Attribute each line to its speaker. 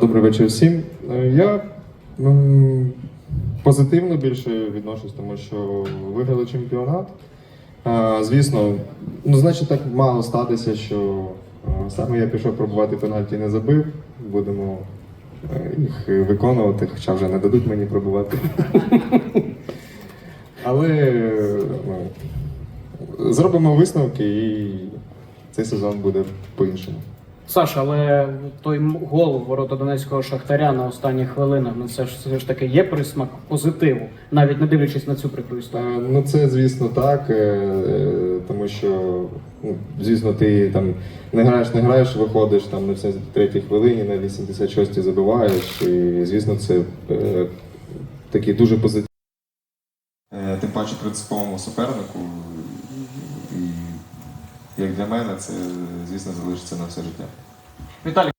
Speaker 1: Добрий вечір всім. Е, Я позитивно більше відношусь, тому що виграли чемпіонат. Звісно, ну значить так мало статися, що е, саме я пішов пробувати пенальті і не забив. Будемо е, їх виконувати, хоча вже не дадуть мені пробувати. Але е, ну, зробимо висновки і цей сезон буде по-іншому.
Speaker 2: Саша, але той гол ворота Донецького Шахтаря на останніх хвилинах, ну це ж все ж таки є присмак позитиву, навіть не дивлячись на цю прикру історію.
Speaker 1: Е, Ну, це звісно так, е, е, тому що, ну, звісно, ти там не граєш, не граєш, виходиш там на 73-й хвилині, на 86-й забиваєш. І, звісно, це такий дуже позитивний. Тим паче принциповому супернику. Як для мене, це, звісно, залишиться на все життя.
Speaker 2: Віталій,